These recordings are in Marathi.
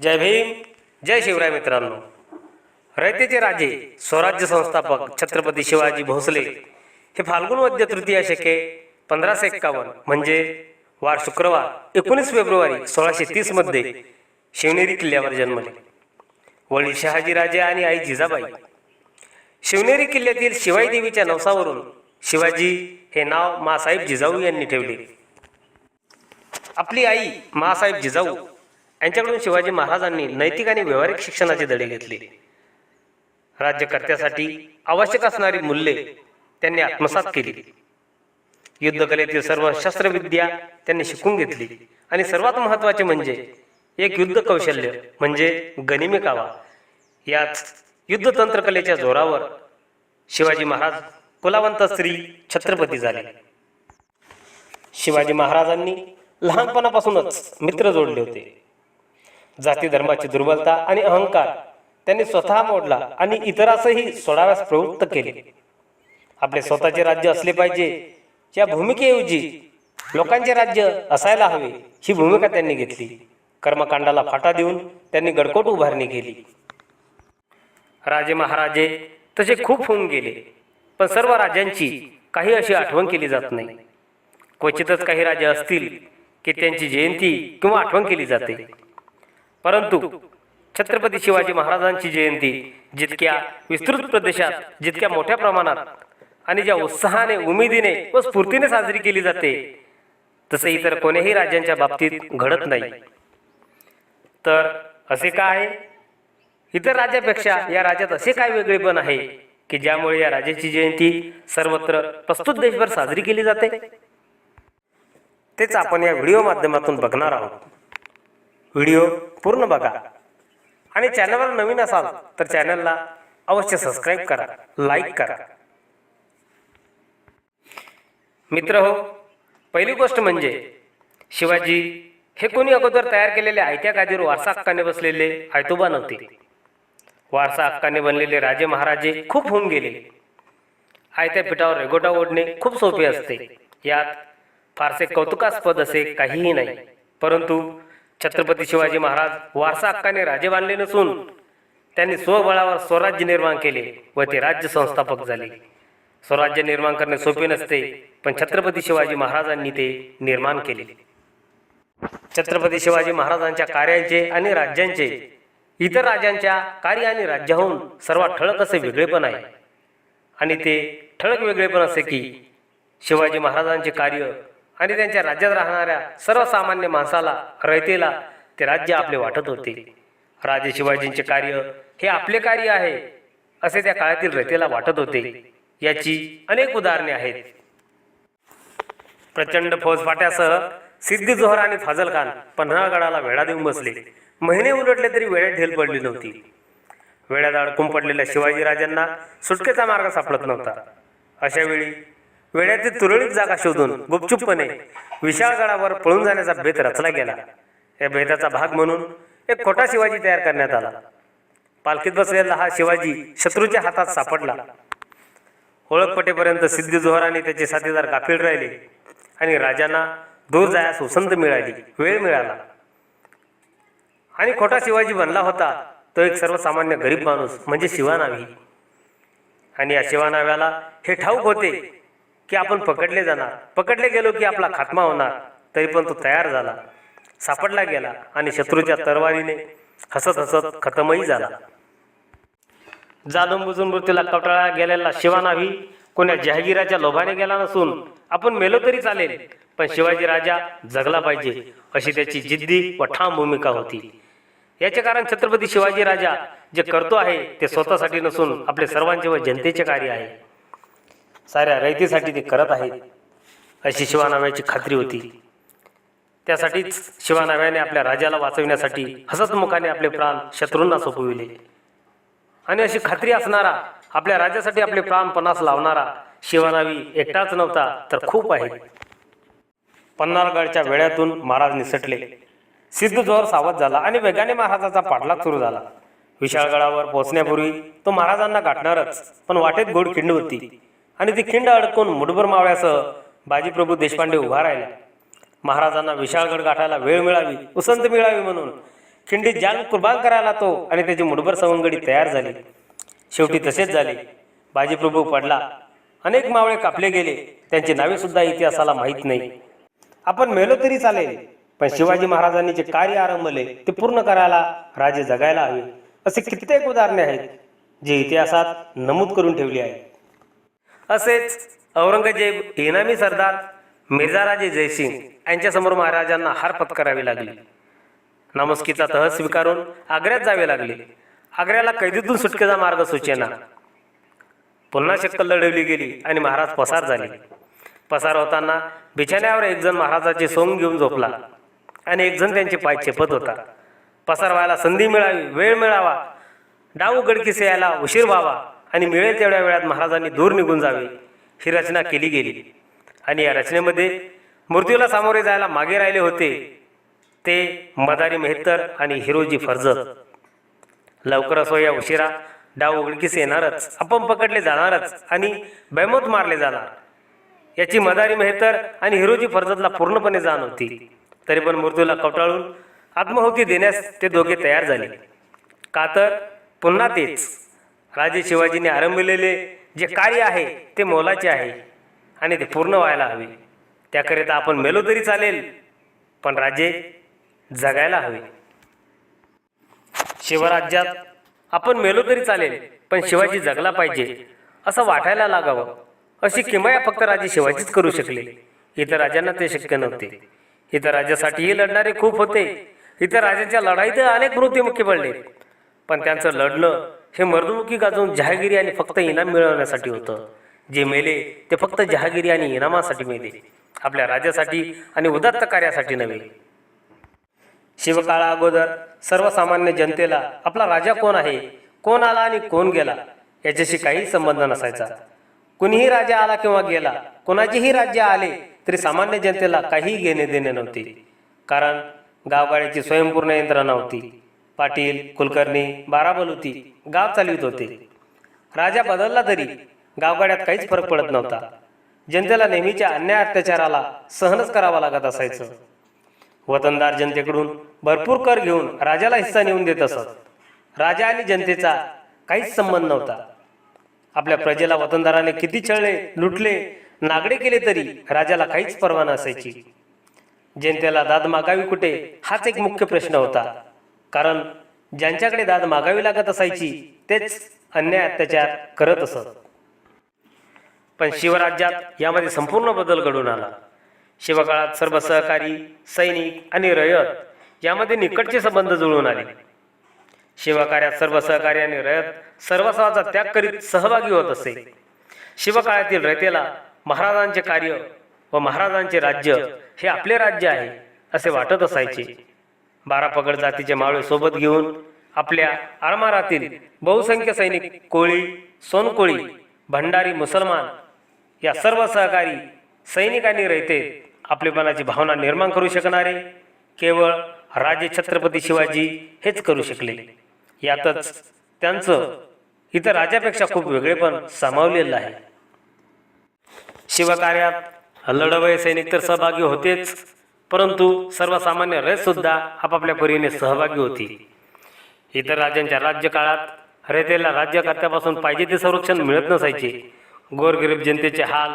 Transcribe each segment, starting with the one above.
जय भीम जय शिवराय मित्रांनो. रयतेचे राजे स्वराज्य संस्थापक छत्रपती शिवाजी भोसले हे फाल्गुन मध्य तृतीय शके पंधराशे एक्कावन्न म्हणजे वार शुक्रवार एकोणीस फेब्रुवारी सोळाशे तीसमध्ये शिवनेरी किल्ल्यावर जन्मले. वडील शहाजीराजे आणि आई जिजाबाई. शिवनेरी किल्ल्यातील शिवाई देवीच्या नवसावरून शिवाजी हे नाव मासाहेब जिजाऊ यांनी ठेवले. आपली आई मासाहेब जिजाऊ यांच्याकडून शिवाजी महाराजांनी नैतिक आणि व्यावहारिक शिक्षणाचे धडे घेतले. राज्यकर्त्यासाठी आवश्यक असणारी मूल्ये त्यांनी आत्मसात केली. युद्धकलेतील सर्व शस्त्रविद्या त्यांनी शिकून घेतली. आणि सर्वात महत्त्वाचे म्हणजे एक युद्ध कौशल्य म्हणजे गनिमे कावा. युद्ध तंत्रकलेच्या जोरावर शिवाजी महाराज कुलावंत स्त्री छत्रपती झाले. शिवाजी महाराजांनी लहानपणापासूनच मित्र जोडले होते. जाती धर्माची दुर्बलता आणि अहंकार त्यांनी स्वतः मोडला आणि इतरासही सोडाव्यास प्रवृत्त केले. आपले स्वतःचे राज्य असले पाहिजे या भूमिकेऐवजी लोकांचे राज्य असायला हवे ही भूमिका त्यांनी घेतली. कर्मकांडाला फाटा देऊन त्यांनी गडकोट उभारणी केली. राजे महाराजे तसे खूप होऊन गेले पण सर्व राजांची काही अशी आठवण केली जात नाही. क्वचितच काही राजे असतील की त्यांची जयंती किंवा आठवण केली जाते. परंतु छत्रपती शिवाजी महाराजांची जयंती जितक्या विस्तृत प्रदेशात जितक्या मोठ्या प्रमाणात आणि ज्या उत्साहाने उमेदीने व स्फूर्तीने साजरी केली जाते तसे इतर कोणीही राज्यांच्या बाबतीत घडत नाही. तर असे का आहे? इतर राज्यापेक्षा या राज्यात असे काय वेगळेपण आहे की ज्यामुळे या राजाची जयंती सर्वत्र प्रस्तुत देशभर साजरी केली जाते? तेच आपण या व्हिडिओ माध्यमातून बघणार आहोत. व्हिडिओ पूर्ण बघा. आणि चॅनलवर नवीन असाल तर चॅनलला अवश्य सबस्क्राईब करा लाईक करा. मित्र हो पहिली गोष्ट म्हणजे शिवाजी हे कोणी अगोदर तयार केलेले आयत्या गादीवर वारसा हक्काने बसलेले आयतोबा नव्हते. वारसा हक्काने बनलेले राजे महाराजे खूप होऊन गेले. आयत्या पिठावर रेगोटा ओढणे खूप सोपे असते. यात फारसे कौतुकास्पद असे काहीही नाही. परंतु छत्रपती शिवाजी महाराज वारसा हक्काने राजे बांधले नसून त्यांनी स्वबळावर स्वराज्य निर्माण केले व ते राज्य संस्थापक झाले. स्वराज्य निर्माण करणे सोपे नसते पण छत्रपती शिवाजी महाराजांनी ते निर्माण केले. छत्रपती शिवाजी महाराजांच्या कार्यांचे आणि राज्यांचे इतर राजांच्या कार्य आणि राज्याहून सर्वात ठळक असे वेगळेपण आहे. आणि ते ठळक वेगळेपण असे की शिवाजी महाराजांचे कार्य आणि त्यांच्या राज्यात राहणाऱ्या सर्वसामान्य माणसाला रयतेला ते राज्य आपले वाटत होते. राजे शिवाजींचे कार्य हे आपले कार्य आहे असे त्या काळातील रयतेला वाटत होते. याची अनेक उदाहरणे आहेत. प्रचंड फौजफाट्यासह सिद्धी जोहर आणि फाजल खान पन्हाळगडाला वेढा देऊन बसले. महिने उलटले तरी वेळेत ढेल पडली नव्हती. वेळात अडकून पडलेल्या शिवाजी राजांना सुटकेचा मार्ग सापडत नव्हता. अशा वेळी वेळातील तुरळीत जागा शोधून गुपचूपपणे विशाळगडावर पळून जाण्याचा बेत रचला गेला. या बेताचा भाग म्हणून एक खोटा शिवाजी तयार करण्यात आला. पालखीत बसलेला हा शिवाजी शत्रूच्या हातात सापडला. ओळखपटेपर्यंत सिद्धी जोहराने त्याचे साथीदार गाफील राहिले आणि राजांना दूर जायास उसंत मिळाली वेळ मिळाला. आणि खोटा शिवाजी बनला होता तो एक सर्वसामान्य गरीब माणूस म्हणजे शिवानावी. आणि या शिवानाव्याला हे ठाऊक होते की आपण पकडले जाणार. पकडले गेलो की आपला खात्मा होणार. तरी पण तो तयार झाला. सापडला गेला आणि शत्रूच्या तरवारीने हसत हसत खतमही झाला. जाणून बुजून मृत्यूला कवटाळा गेलेला शिवानावी कोण्या जहागीराच्या लोभाने गेला नसून आपण मेलो तरी चालेल पण शिवाजी राजा जगला पाहिजे अशी त्याची जिद्दी व ठाम भूमिका होती. याचे कारण छत्रपती शिवाजी राजा जे करतो आहे ते स्वतःसाठी नसून आपले सर्वांचे व जनतेचे कार्य आहे. साऱ्या रयतीसाठी ते करत आहेत अशी शिवानाव्याची खात्री होती. त्यासाठीच शिवानाव्याने आपल्या राजाला वाचविण्यासाठी हसतमुखाने आपले प्राण शत्रूंना सोपविले. आणि अशी खात्री असणारा आपल्या राजासाठी आपले प्राण पणास लावणारा शिवानावी एकटाच नव्हता तर खूप आहे. पन्हाळगडच्या वेळ्यातून महाराज निसटले. सिद्ध जोर सावध झाला आणि वेगाने महाराजाचा पाठलाग सुरू झाला. विशाळगडावर पोहोचण्यापूर्वी तो महाराजांना गाठणारच पण वाटेत गोड खिंड होती. आणि ती खिंड अडकून मुठभर मावळ्यासह बाजीप्रभू देशपांडे उभा राहिला. महाराजांना विशाळगड गाठायला वेळ मिळावी उसंत मिळावी म्हणून खिंडीत जान कुर्बान करायला तो आणि त्याची मुठभर सवंगडी तयार झाली. शेवटी तसेच झाले. बाजीप्रभू पडला. अनेक मावळे कापले गेले. त्यांची नावे सुद्धा इतिहासाला माहीत नाही. आपण मेलो तरी चालेल पण शिवाजी महाराजांनी जे कार्य आरंभले ते पूर्ण करायला राजे जगायला हवे. असे कित्येक उदाहरणे आहेत जे इतिहासात नमूद करून ठेवली आहेत. असेच औरंगजेब इनामी सरदार मिर्झाराजे जयसिंग यांच्यासमोर महाराजांना हार पत्करावी लागली. नमस्कीचा तह स्वीकारून आग्र्यात जावे लागले. आग्र्याला कैदीतून सुटकेचा मार्ग सुचेना. पुन्हा शक्कल लढवली गेली आणि महाराज पसार झाले. पसार होताना बिछाण्यावर एक जण महाराजाचे सोंग घेऊन झोपला आणि एक जण त्यांचे पाय चेपत होता. पसार व्हायला संधी मिळावी वेळ मिळावा. डाव गडकीस यायला उशीर व्हावा. आणि मिळेल तेवढ्या वेळात महाराजांनी दूर निघून जावे ही रचना केली गेली. आणि या रचनेमध्ये मृत्यूला सामोरे जायला मागे राहिले होते ते मदारी मेहतर आणि हिरोजी फर्जत लवकरच असो या उशिरा डाव उघडकीस येणारच आपण पकडले जाणारच आणि बेमोत मारले जाणार. याची मदारी मेहतर आणि हिरोजी फर्जतला पूर्णपणे जाण होती. तरी पण मृत्यूला कवटाळून आत्महुती देण्यास ते दोघे तयार झाले. का तर पुन्हा तेच. राजे शिवाजीने आरंभलेले जे कार्य आहे ते मोलाचे आहे आणि ते पूर्ण व्हायला हवे. त्याकरिता आपण मेलो तरी चालेल पण राजे जगायला हवे. शिवराज्यात आपण मेलो तरी चालेल पण शिवाजी जगला पाहिजे असं वाटायला लागावं. अशी किमया फक्त राजे शिवाजीच करू शकले. इतर राजांना ते शक्य नव्हते. इतर राज्यासाठीही लढणारे खूप होते. इतर राजांच्या लढाईत अनेक मृत्युमुखी पडले. पण त्यांचं लढणं हे मर्दमुखी गाजवून जहागिरी आणि फक्त इनाम मिळवण्यासाठी होतं. जे मेले ते फक्त जहागिरी आणि इनामासाठी मेले. आपल्या राज्यासाठी आणि उदात्त कार्यासाठी नव्हे. शिवकाळा अगोदर सर्वसामान्य जनतेला आपला राजा कोण आहे कोण आला आणि कोण गेला याच्याशी काही संबंध नसायचा. कुणीही राजा आला किंवा गेला कोणाचेही राज्य आले तरी सामान्य जनतेला काही घेणे देणे नव्हते. कारण गावगाड्याची स्वयंपूर्ण यंत्रणा होती. पाटील कुलकर्णी बाराबलुती गाव चालवित होते. राजा बदलला तरी गावगाड्यात काहीच फरक पडत नव्हता. जनतेला नेहमीच्या अन्याय अत्याचाराला सहनच करावा लागत असायचं. वतनदार जनतेकडून भरपूर कर घेऊन राजाला हिस्सा नेऊन देत असत. राजा आणि जनतेचा काहीच संबंध नव्हता. आपल्या प्रजेला वतनदाराने किती छळले लुटले नागडे केले तरी राजाला काहीच परवा नसायची. जनतेला दाद मागावी कुठे हाच एक मुख्य प्रश्न होता. कारण ज्यांच्याकडे दाद मागावी लागत असायची तेच अन्याय अत्याचार करत असत. पण शिवराज्यात यामध्ये संपूर्ण बदल घडून आला. शिवकाळात सर्व सहकारी सैनिक आणि रयत यामध्ये निकटचे संबंध जुळून आले. शिवकार्यात सर्व सहकारी आणि रयत सर्वस्वाचा त्याग करीत सहभागी होत असे. शिवकाळातील रयतेला महाराजांचे कार्य व महाराजांचे राज्य हे आपले राज्य आहे असे वाटत असायचे. बारा पगड जातीचे मावळे सोबत घेऊन आपल्या आरमारातील बहुसंख्य सैनिक कोळी सोनकोळी भंडारी मुसलमान या सर्व सहकारी सैनिकांनी रहिते रयते आपलेपणाची भावना निर्माण करू शकणारे केवळ राजे छत्रपती शिवाजी हेच करू शकले. यातच त्यांचं इतर राजापेक्षा खूप वेगळेपण सामावलेलं आहे. शिवकार्यात लढवय सैनिक तर सहभागी होतेच. परंतु सर्वसामान्य रयतसुद्धा आपापल्या परीने सहभागी होती. इतर राजांच्या राज्यकाळात रयतेला राज्यकर्त्यापासून पाहिजे ते संरक्षण मिळत नसायचे. गोरगरीब जनतेचे हाल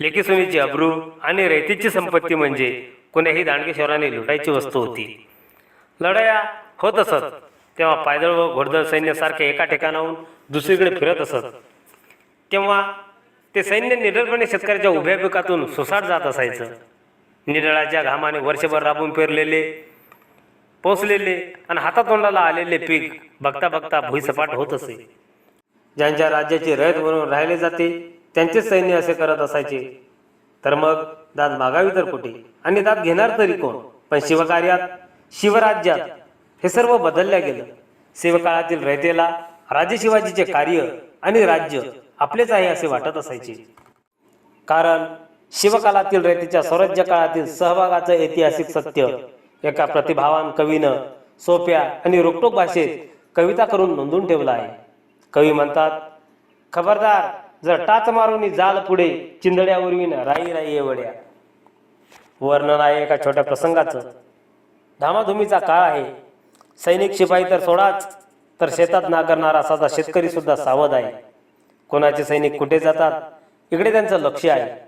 लेकीसुनीची अब्रू आणि रयतेची संपत्ती म्हणजे कोण्याही दांडगेश्वराने लुटायची वस्तू होती. लढाया होत असत तेव्हा पायदळ व घोडदळ सैन्यासारखे एका ठिकाणाहून दुसरीकडे फिरत असत. तेव्हा ते सैन्य निडरपणे शेतकऱ्याच्या उभ्या पिकातून सुसाट जात असायचं. निडळाच्या घामाने वर्षभर राबून पेरलेले पोचलेले आणि हातातोंडाला आलेले पीक बघता बघता भुईसपाट होत असे. ज्यांच्या राज्याचे रयत म्हणून राहिले जाते त्यांचेच सैन्य असे करत असायचे. तर मग दाद मागावी तर कुठे? आणि दाद घेणार तरी कोण? पण शिवकार्यात शिवराज्यात हे सर्व बदलल्या गेलं. शिवकाळातील रयतेला राजे शिवाजीचे कार्य आणि राज्य आपलेच आहे असे वाटत असायचे. कारण शिवकालातील रेतीच्या स्वराज्य काळातील सहभागाचं ऐतिहासिक सत्य. एका प्रतिभावान कवीनं सोप्या आणि रोकटोक भाषेत कविता करून नोंदून ठेवलं आहे. कवी म्हणतात खबरदार जर टाच मारून जाल पुढे चिंदड्या उरवीन राई राई एवढ्या. वर्णन आहे एका छोट्या प्रसंगाचं. धामाधुमीचा काळ आहे. सैनिक शिपाई तर सोडाच तर शेतात नांगरणारा साधा शेतकरी सुद्धा सावध आहे. कोणाचे सैनिक कुठे जातात? इकडे त्यांचं लक्ष आहे.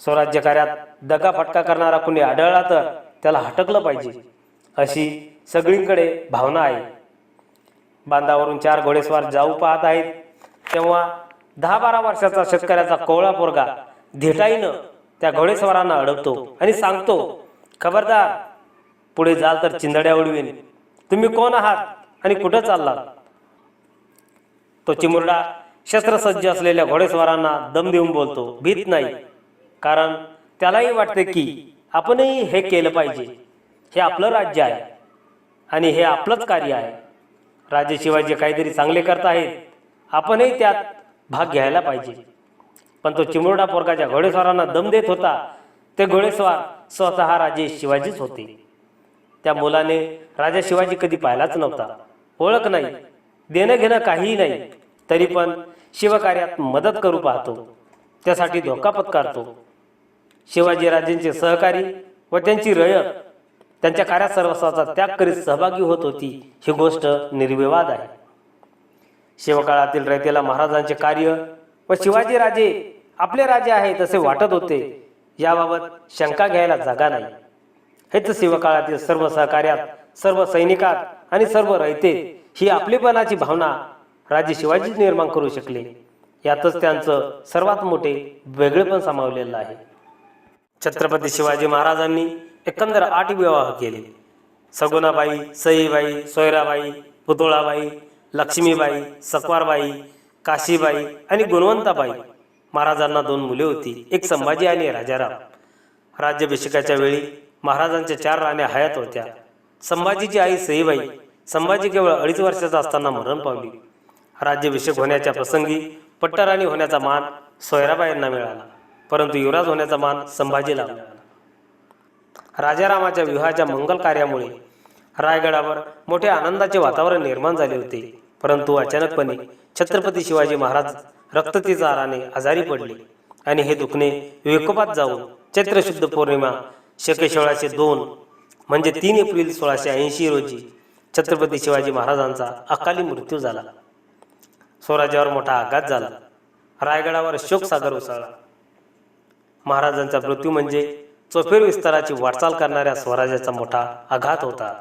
स्वराज्य कार्यात दगा फटका करणारा कुणी आढळला तर त्याला हटकलं पाहिजे अशी सगळीकडे भावना आहे. बांधावरून चार घोडेस्वार जाऊ पाहत आहेत. तेव्हा दहा बारा वर्षाचा शेतकऱ्याचा कोवळा पोरगा धेटाईनं त्या घोडेस्वारांना अडवतो आणि सांगतो खबरदार पुढे जाल तर चिंदड्या उडवेन. तुम्ही कोण आहात आणि कुठं चाललात? तो चिमुरडा शस्त्रसज्ज असलेल्या घोडेस्वारांना दम देऊन बोलतो भीत नाही. कारण त्यालाही वाटते की आपणही हे केलं पाहिजे. हे आपलं राज्य आहे. आणि हे आपलंच कार्य आहे. राजे शिवाजी काहीतरी चांगले करत आहेत. आपणही त्यात भाग घ्यायला पाहिजे. पण तो चिमुरडा पोरगाच्या घोडेस्वारांना दम देत होता ते घोडेस्वार स्वतः राजे शिवाजीच होते. त्या मुलाने राजा शिवाजी कधी पाहिलाच नव्हता. ओळख नाही. देणं घेणं काहीही नाही. तरी पण शिवकार्यात मदत करू पाहतो. त्यासाठी धोका पत्कारतो शिवाजीराजेंचे सहकारी व त्यांची रयत त्यांच्या कार्यात सर्वस्वाचा त्याग करीत सहभागी होत होती ही गोष्ट निर्विवाद आहे. शिवकाळातील रयतेला महाराजांचे कार्य व शिवाजी राजे आपले राजे आहेत असे वाटत होते. याबाबत शंका घ्यायला जागा नाही. हेच शिवकाळातील सर्व सहकार्यात सर्व सैनिकात आणि सर्व रयते ही आपलेपणाची भावना राजे शिवाजीच निर्माण करू शकले. यातच त्यांचं सर्वात मोठे वेगळेपण सामावलेलं आहे. छत्रपती शिवाजी महाराजांनी एकंदर आठ विवाह केले. सगुणाबाई सईबाई सोयराबाई पुतोळाबाई लक्ष्मीबाई सकवारबाई काशीबाई आणि गुणवंताबाई. महाराजांना दोन मुले होती एक संभाजी आणि राजाराम. राज्याभिषेकाच्या वेळी महाराजांच्या चार राण्या हयात होत्या. संभाजीची आई सईबाई संभाजी केवळ अडीच वर्षाचा असताना मरण पावली. राज्याभिषेक होण्याच्या प्रसंगी पट्टराणी होण्याचा मान सोयराबाईंना मिळाला. परंतु युवराज होण्याचा मान संभाजीला राजारामाच्या विवाहाच्या मंगल कार्यामुळे रायगडावर मोठे आनंदाचे वातावरण निर्माण झाले होते. परंतु अचानकपणे छत्रपती शिवाजी महाराज रक्ततेचा आराने आजारी पडले आणि हे दुखणे विकोपात जाऊन चैत्रशुद्ध पौर्णिमा शके सोळाशे दोन म्हणजे तीन एप्रिल सोळाशे ऐंशी रोजी छत्रपती शिवाजी महाराजांचा अकाली मृत्यू झाला. स्वराज्यावर मोठा आघात झाला. रायगडावर शोकसागर उसळला. महाराजांचा मृत्यू म्हणजे चोफेर विस्ताराची वाटचाल करणाऱ्या स्वराज्याचा मोठा आघात होता.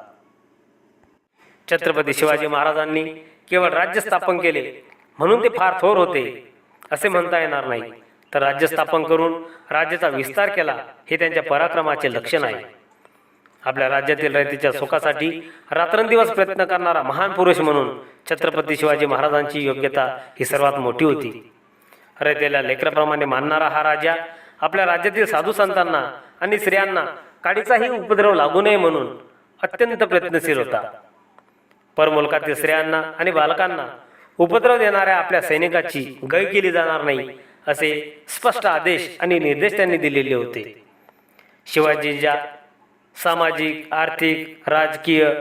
छत्रपती शिवाजी महाराजांनी केवळ राज्य स्थापन केले म्हणून ते फार थोर होते असे म्हणता येणार नाही. तर राज्य स्थापन करून राज्याचा विस्तार केला हे त्यांच्या पराक्रमाचे लक्षण आहे. आपल्या राज्यातील रयतीच्या सुखासाठी रात्रंदिवस प्रयत्न करणारा महान पुरुष म्हणून छत्रपती शिवाजी महाराजांची योग्यता ही सर्वात मोठी होती. रयतेला लेकराप्रमाणे मानणारा हा राजा आपल्या राज्यातील साधू संतांना आणि स्त्रियांना काडीचाही उपद्रव लागू नये म्हणून अत्यंत प्रयत्नशील होता. परमुलकातील स्त्रियांना आणि बालकांना उपद्रव देणाऱ्या आपल्या सैनिकाची गय केली जाणार नाही असे स्पष्ट आदेश आणि निर्देश त्यांनी दिलेले होते. शिवाजींच्या सामाजिक आर्थिक राजकीय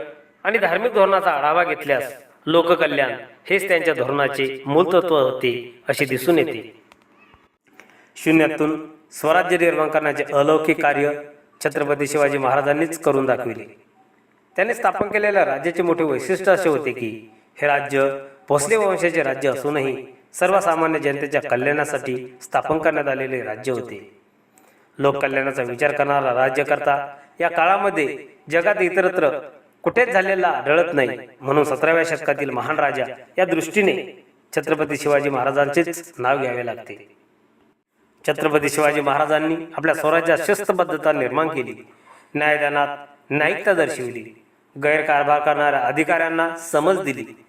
आणि धार्मिक धोरणाचा आढावा घेतल्यास लोककल्याण हेच त्यांच्या धोरणाचे मूलतत्व होते असे दिसून येते. शून्यातून स्वराज्य निर्माण करण्याचे अलौकिक कार्य छत्रपती शिवाजी महाराजांनीच करून दाखविले. त्यांनी स्थापन केलेल्या राज्याचे मोठे वैशिष्ट्य असे होते की हे राज्य भोसले वंशाचे राज्य असूनही सर्वसामान्य जनतेच्या कल्याणासाठी स्थापन करण्यात आलेले राज्य होते. लोककल्याणाचा विचार करणारा राज्यकर्ता या काळामध्ये जगात इतरत्र कुठेच झालेला आढळत नाही म्हणून सतराव्या शतकातील महान राजा या दृष्टीने छत्रपती शिवाजी महाराजांचेच नाव घ्यावे लागते. छत्रपती शिवाजी महाराजांनी आपल्या स्वराज्यात शिस्तबद्धता निर्माण केली. न्यायदानात न्यायिकता दर्शविली. गैरकारभार करणाऱ्या अधिकाऱ्यांना समज दिली.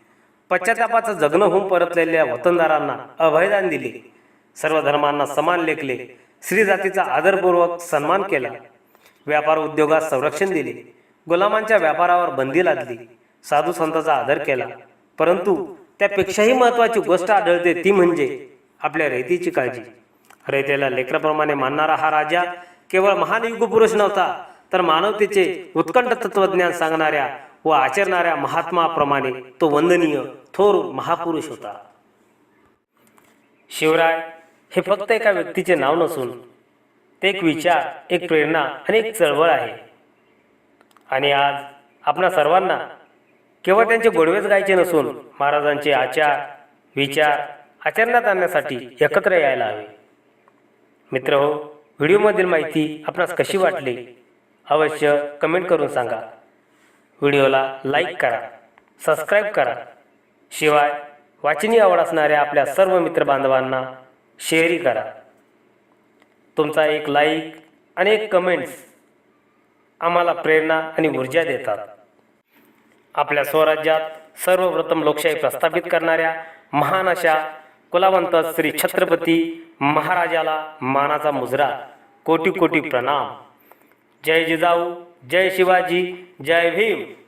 पश्चातापाचं जगणं होऊन परतलेल्या वतनदारांना अभयदान दिले. सर्व धर्मांना समान लेखले. स्त्री जातीचा आदरपूर्वक सन्मान केला. व्यापार उद्योगात संरक्षण दिले. गुलामांच्या व्यापारावर बंदी लादली. साधू संतांचा आदर केला. परंतु त्यापेक्षाही महत्वाची गोष्ट आढळते ती म्हणजे आपल्या रयतेची काळजी. रयतेला लेकराप्रमाणे मानणारा हा राजा केवळ महान युगपुरुष नव्हता तर मानवतेचे उत्कंठ तत्वज्ञान सांगणाऱ्या व आचरणाऱ्या महात्माप्रमाणे तो वंदनीय थोर महापुरुष होता. शिवराय हे फक्त एका व्यक्तीचे नाव नसून ते एक विचार एक प्रेरणा आणि एक चळवळ आहे. आणि आज आपणा सर्वांना केवळ त्यांचे गोडवेच गायचे नसून महाराजांचे आचार विचार आचरणात आणण्यासाठी एकत्र यायला हवे. मित्र हो व्हिडिओमधील माहिती आपणास कशी वाटली अवश्य कमेंट करून सांगा. व्हिडिओला लाईक करा सबस्क्राईब करा. शिवाय वाचनीय आवड असणाऱ्या आपल्या सर्व मित्रबांधवांना शेअरही करा. तुमचा एक लाईक आणि एक कमेंट्स आम्हाला प्रेरणा आणि ऊर्जा देतात. आपल्या स्वराज्यात सर्वप्रथम लोकशाही प्रस्थापित करणाऱ्या महान अशा कुलावंत श्री छत्रपती महाराजाला मानाचा मुजरा. कोटी कोटी प्रणाम. जय जिजाऊ जय शिवाजी जय भीम.